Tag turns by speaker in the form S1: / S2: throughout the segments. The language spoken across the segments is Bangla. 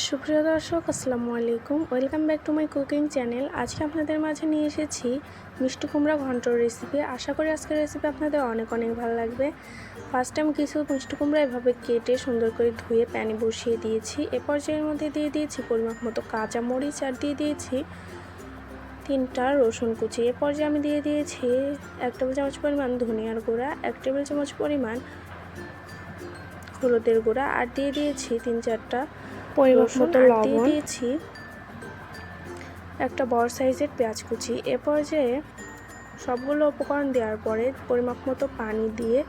S1: সুপ্রিয় দর্শক, আসসালামু আলাইকুম। Welcome back to my cooking channel. আজকে আপনাদের মাঝে নিয়ে এসেছি মিষ্টি কুমড়া ঘন্টর রেসিপি আশা করি আজকের রেসিপি আপনাদের অনেক অনেক ভালো লাগবে। ফার্স্ট টাইম কিছু মিষ্টি কুমড়া এভাবে কেটে সুন্দর করে ধুয়ে প্যানে বসিয়ে দিয়েছি। এ পর্যায়ের মধ্যে দিয়ে দিয়েছি পরিমাপ মতো কাঁচা মরিচ আর দিয়ে দিয়েছি তিনটা রসুন কুচি। এ পর্যায়ে আমি দিয়ে দিয়েছি এক টেবিল চামচ পরিমাণ ধনিয়ার গুঁড়া, এক টেবিল চামচ পরিমাণ হলুদের গুঁড়া আর দিয়ে দিয়েছি তিন চারটা মতো লবণ দিয়ে দিয়েছি একটা বড় সাইজের পেঁয়াজ কুচি। এ পর্যায়ে সবগুলো উপকরণ দেওয়ার পরে পরিমাপ মতো পানি দিয়ে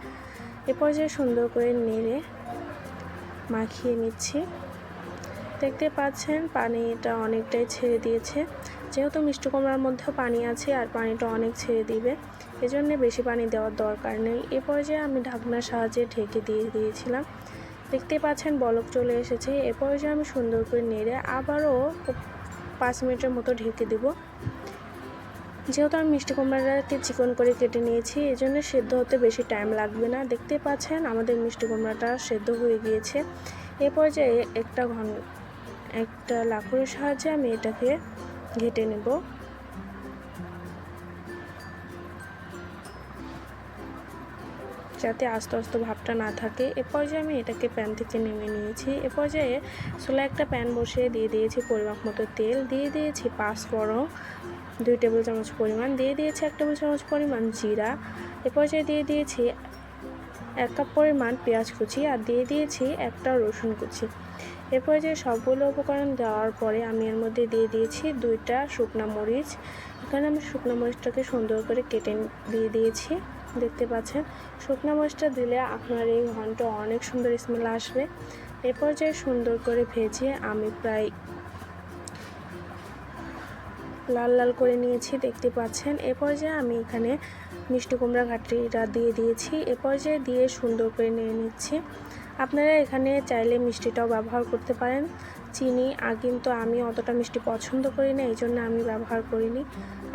S1: এ পর্যায়ে সুন্দর করে নেড়ে মাখিয়ে নিচ্ছি। দেখতে পাচ্ছেন, পানিটা অনেকটাই ছেড়ে দিয়েছে। যেহেতু মিষ্টি কুমড়ার মধ্যেও পানি আছে আর পানিটা অনেক ছেড়ে দিবে, এজন্য বেশি পানি দেওয়ার দরকার নেই। এ পর্যায়ে আমি ঢাকনার সাহায্যে ঢেকে দিয়ে দিয়েছিলাম। দেখতে পাচ্ছেন, বলক চলে এসেছে। এ পর্যায়ে আমি সুন্দর করে নেড়ে আবারও পাঁচ মিনিটের মতো ঢেকে দেব। যেহেতু আমি মিষ্টি কুমড়াটাকে চিকন করে কেটে নিয়েছি এই জন্য সেদ্ধ হতে বেশি টাইম লাগবে না। দেখতে পাচ্ছেন, আমাদের মিষ্টি কুমড়াটা সেদ্ধ হয়ে গিয়েছে। এ পর্যায়ে একটা ঘন একটা লাকুড়ের সাহায্যে আমি এটাকে ঘেটে নেব। যাতে আস্তে আস্তে ভাবটা না থাকে। এ পর্যায়ে আমি এটাকে প্যান থেকে নেমে নিয়েছি। এ পর্যায়ে চুলা একটা প্যান বসিয়ে দিয়ে দিয়েছি পরিমাপ মতো তেল। দিয়ে দিয়েছি পাঁচফোড়ন দুই টেবিল চামচ পরিমাণ। দিয়ে দিয়েছি এক টেবিল চামচ পরিমাণ জিরা। এ পর্যায়ে দিয়ে দিয়েছি এক কাপ পরিমাণ পেঁয়াজ কুচি। আর দিয়ে দিয়েছি একটা রসুন কুচি। এ পর্যায়ে সবগুলো উপকরণ দেওয়ার পরে আমি এর মধ্যে দিয়ে দিয়েছি দুইটা শুকনা মরিচ। এখানে আমি শুকনো মরিচটাকে সুন্দর করে কেটে দিয়ে দিয়েছি, দেখতে পাচ্ছেন। শুকনো মরিচটা দিলে আপনার এই ঘন্ট অনেক সুন্দর স্মেল আসবে। এরপর পর্যায়ে সুন্দর করে ভেজে আমি প্রায় লাল লাল করে নিয়েছি, দেখতে পাচ্ছেন। এ পর্যায়ে আমি এখানে মিষ্টি কুমড়া ঘাটিটা দিয়ে দিয়েছি। এ পর্যায়ে দিয়ে সুন্দর করে নিয়ে নিচ্ছি। আপনারা এখানে চাইলে মিষ্টিটাও ব্যবহার করতে পারেন। চিনি আর কিন্তু আমি অতটা মিষ্টি পছন্দ করি না, এই জন্য আমি ব্যবহার করিনি।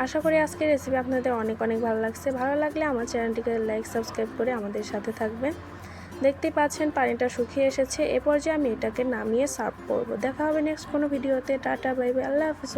S1: আশা করি আজকের রেসিপি আপনাদের অনেক অনেক ভালো লাগছে। ভালো লাগলে আমার চ্যানেলটিকে লাইক সাবস্ক্রাইব করে আমাদের সাথে থাকবেন। দেখতেই পাচ্ছেন, পানিটা শুকিয়ে এসেছে। এ পর্যায়ে আমি এটাকে নামিয়ে সার্ভ করব। দেখা হবে নেক্সট কোনো ভিডিওতে টাটা বাই বাই আল্লাহ হাফিজ।